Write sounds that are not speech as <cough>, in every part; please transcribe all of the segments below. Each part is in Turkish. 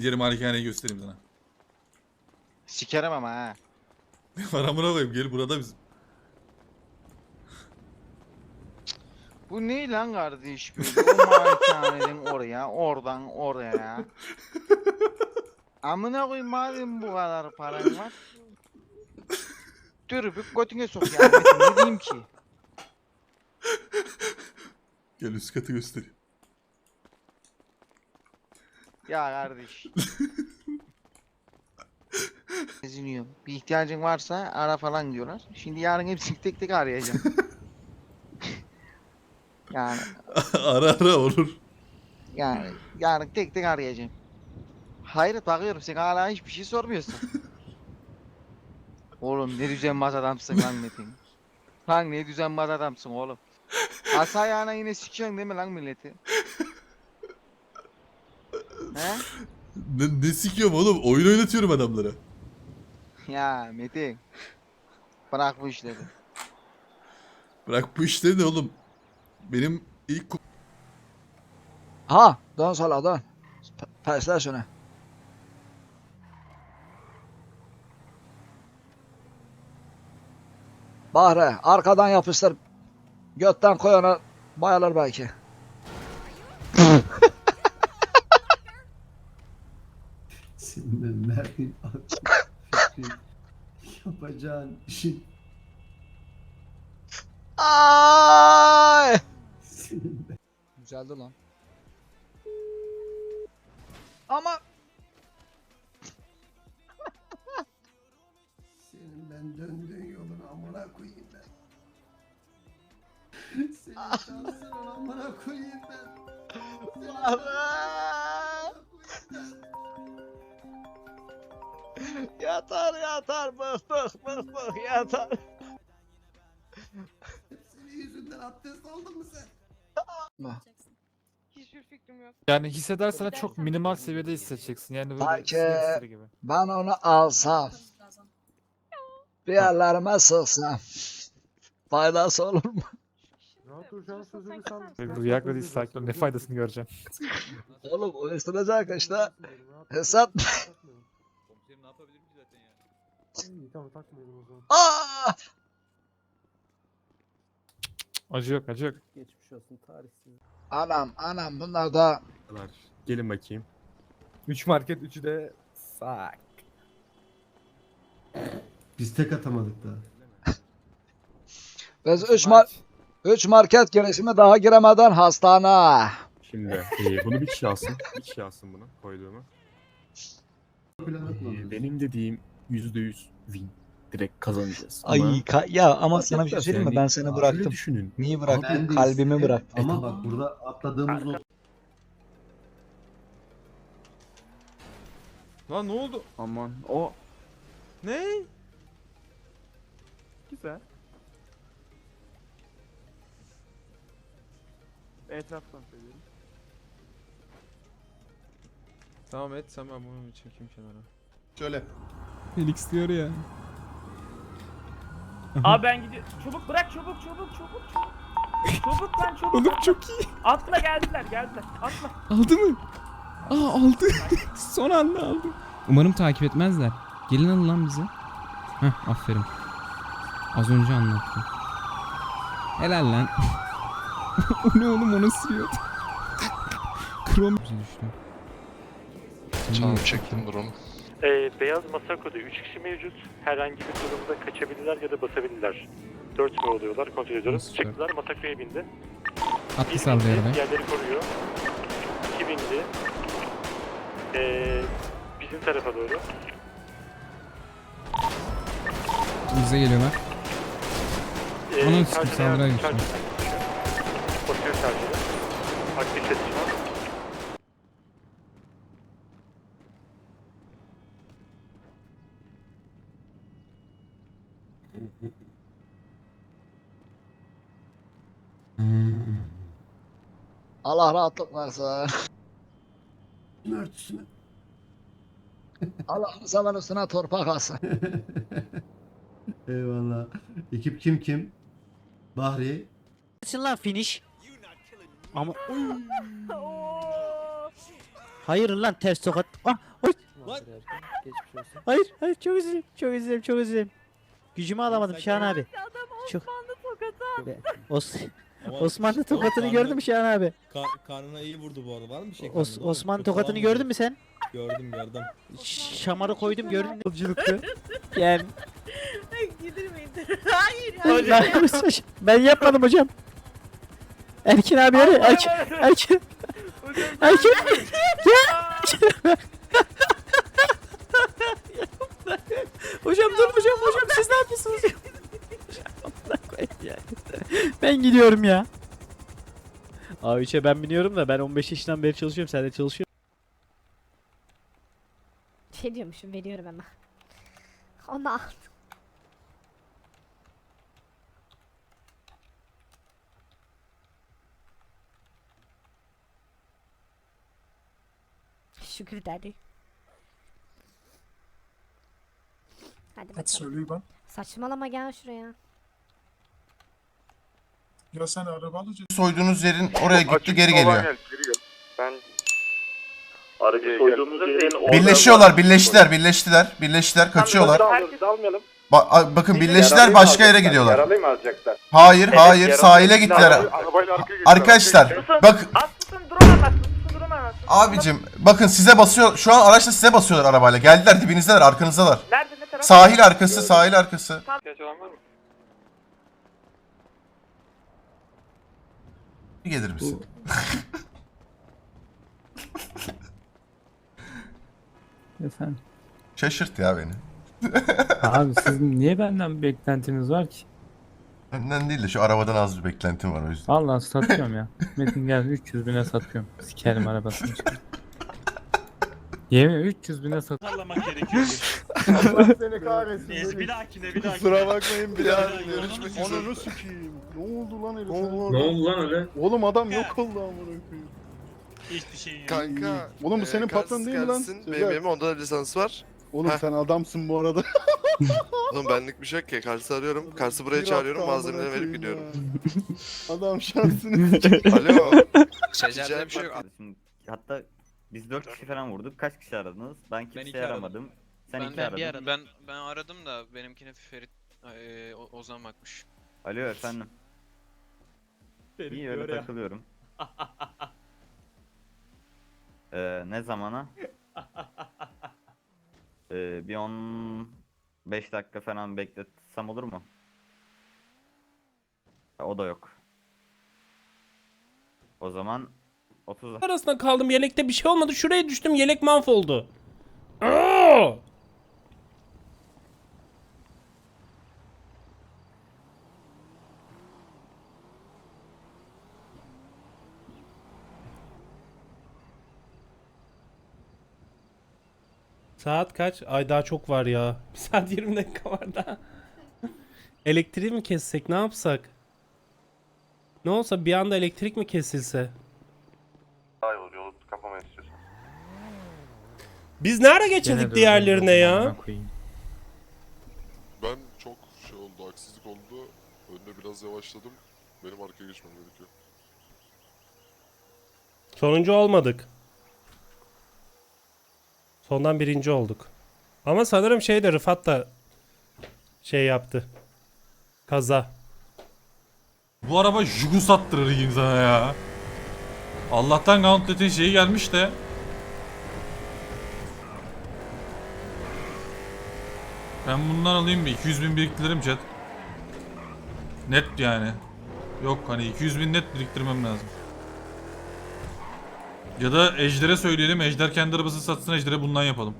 benim diğer malikaneyi göstereyim sana. Sikerim ama ha. Ne <laughs> var amına koyayım gel burada bizim. Bu ne lan kardeş böyle? O malikaneden <laughs> oraya, oradan oraya. Amına koyayım madem bu kadar paran var. Dürüpük götüne sok ya. Ne diyeyim ki? Gel üst katı göstereyim. Ya kardeş. <laughs> Eziniyorum. Bir ihtiyacın varsa ara falan diyorlar. Şimdi yarın hepsini tek tek arayacağım. <laughs> yani ara ara olur. yani yarın tek tek arayacağım. Hayret bakıyorum sen hala hiçbir şey sormuyorsun. <laughs> oğlum ne düzenbaz adamsın lan Metin. Lan ne düzenbaz adamsın oğlum. Asa ayağına yine sikiyorsun değil mi lan milleti? He? Ne, ne sikiyorum oğlum? Oyun oynatıyorum adamlara. Ya Metin. Bırak bu işleri. Bırak bu işleri de oğlum. Benim ilk ku- Ha, dön sola dön. P- Persler şunu. Bahre, arkadan yapıştır. Götten koy ona bayılır belki. Senin Mert'in fikri yapacağın işin Ay! senin ben. Güzeldi lan. Ama Senin ben döndüğün yolun amına koyayım ben. Senin şansın amına koyayım ben. Yatar yatar bık bık bık bık yatar. Senin yüzünden abdest aldın mı sen? Hiçbir fikrim yok. Yani hissedersen çok minimal seviyede hissedeceksin. Yani böyle Belki- gibi. Ben onu alsam. Bir yerlerime sıksam. Faydası olur mu? Rüyakla değil sakin ol. Ne faydasını göreceksin. Oğlum uyuşturacak işte. Hesap. Yapabilirim ki zaten ya? Aa! Acı yok acı yok. Geçmiş olsun tarihsiz. Anam anam bunlar da Gelin bakayım. 3 market 3'ü de sak. Biz tek atamadık daha. biz 3 mar 3 market girişimi daha giremeden hastane. Şimdi e, bunu bir kişi alsın. Bir kişi alsın bunu koyduğumu. Plan atmadık. E, benim dediğim %100 win. Direkt kazanacağız. Ay Ama ka- ya ama sana bir şey söyleyeyim mi? yani. Ben seni Öyle bıraktım. düşünün. Niye Ben bıraktım? de Kalbimi istedim bıraktım. Ama bak burada atladığımız o Lan ne oldu? Aman o Ne? Güzel. Etraftan söylüyorum. Tamam et sen ben bunu çekeyim kenara. Şöyle. Felix diyor ya. Abi ben gidiyorum. Çabuk bırak çabuk çabuk çabuk çabuk. Çabuk lan çabuk. Oğlum çok iyi. Atla geldiler geldiler. Atla. Aldı mı? Aa aldı. <laughs> Son anda aldı. Umarım takip etmezler. Gelin alın lan bizi. Heh aferin. Az önce anlattım. Helal lan. <laughs> o ne oğlum onu sürüyordu. <laughs> Krom düştü. Tamam çektim durum. Ee, beyaz masa kodu 3 kişi mevcut. Herhangi bir durumda kaçabilirler ya da basabilirler. 4 mi oluyorlar kontrol ediyoruz. Süper. Çıktılar Masaköy'e bindi. Attı Bir sallıyor bindi, diğerleri koruyor. 2 bindi. Ee, bizim tarafa doğru. Bize geliyorlar. Ee, Ananı sikeyim, karşıya- saldırıya koşuyor. Basıyor şarjını. Aktif çatışma. Allah rahatlık versin. örtüsünü. Allah'ın seven üstüne torpak alsın. Eyvallah. Ekip kim kim? Bahri. Açın lan finish. Ama Hayır lan ters tokat. Ah, oy. Hayır, hayır çok üzüldüm. Çok üzüldüm, çok üzüldüm. Gücümü alamadım Şahan abi. Çok. Os <laughs> Osmanlı tokatını gördün mü Şahan abi? karnına iyi vurdu bu arada. Var mı bir şey? Os Osmanlı tokatını gördün mü sen? Gördüm gördüm. <laughs> Ş- Şamarı koydum gördün mü? Yolculukta. <laughs> Yani. Hayır, ben yapmadım hocam. Erkin abi öyle. Erkin. Erkin. Erkin. Hocam dur hocam hocam siz ne yapıyorsunuz? Ben gidiyorum ya. A3'e ben biniyorum da ben 15 yaşından beri çalışıyorum. Sen de çalışıyorsun. Şey diyormuşum veriyorum hemen. Onu al. Şükür derdi. Hadi bakalım. söyleyeyim ben. Saçmalama gel şuraya. Ya sen araba alacaksın. Soyduğunuz yerin oraya gitti geri geliyor. Ben Aracı soyduğumuz yerin Birleşiyorlar, birleştiler, birleştiler, birleştiler, kaçıyorlar. Dalmayalım. Ba- a- bakın birleştiler başka yere gidiyorlar. Yaralıyı mı alacaklar? Hayır, hayır, sahile gittiler. Arabayla arkaya Arkadaşlar, bak Aslısın duramazsın. Duramazsın. abicim bakın size basıyor. Şu an araçla size basıyorlar arabayla. Geldiler dibinizdeler, arkanızdalar. Nerede ne taraf? Sahil arkası, sahil arkası. Bir gelir misin? <laughs> Efendim. Şaşırt ya beni. Abi sizin <laughs> niye benden bir beklentiniz var ki? Benden değil de şu arabadan az bir beklentim var o yüzden. Vallahi satıyorum ya. Metin gel 300 bine satıyorum. Sikerim arabasını. <laughs> Yemin 300 bine satıyorum. Seni kahretsin. Bir dahakine bir Kusura bakmayın birader. Onu sikeyim. Ne oldu lan herif? Ne oldu lan öyle? Oğlum adam yok oldu amına koyayım. Hiçbir şey Kanka. Oğlum bu senin patron değil mi lan? Benim onda da lisans var. Oğlum sen adamsın bu arada. <laughs> Oğlum benlik bir şey yok ki. Kars'ı arıyorum. Kars'ı buraya Bir çağırıyorum. hafta Malzemeleri verip koyayım gidiyorum. ya. Adam şansını. <laughs> Alo. Secerde bir şey yok. Hatta biz 4 kişi falan vurduk. Kaç kişi aradınız? Ben kimseyi iki aradım. aramadım. Sen iki aradın. Ben ben aradım da benimkine Ferit eee Ozan bakmış. Alo efendim. İyi öyle takılıyorum. <laughs> ee, ne zamana? <laughs> Ee, bir 15 dakika falan bekletsem olur mu? Ha, O da yok. O zaman 30 Arasında kaldım yelekte bir şey olmadı. Şuraya düştüm yelek mahvoldu. Saat kaç? Ay daha çok var ya. <laughs> Bir saat 20 dakika var daha. Elektriği mi kessek ne yapsak? Ne olsa bir anda elektrik mi kesilse? Daha iyi olur. Yolu kapamayı istiyorsun. Biz ne ara geçirdik diğerlerine ya? Ben çok şey oldu. Haksızlık oldu. Önüne biraz yavaşladım. Benim arkaya geçmem gerekiyor. Sonuncu olmadık. Sondan birinci olduk. Ama sanırım şey de Rıfat da şey yaptı. Kaza. Bu araba jugu sattırır insana ya. Allah'tan Gauntlet'in şeyi gelmiş de. Ben bundan alayım bir 200 bin biriktiririm chat. Net yani. Yok hani 200 bin net biriktirmem lazım. Ya da Ejder'e söyleyelim. Ejder kendi arabasını satsın Ejder'e bundan yapalım.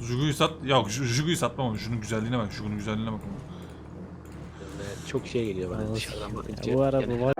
Jugu'yu sat. Yok Ju- Jugu'yu satmam ama şunun güzelliğine bak. Jugu'nun güzelliğine bak. ama. Çok şey geliyor bana dışarıdan bakınca. Bu araba var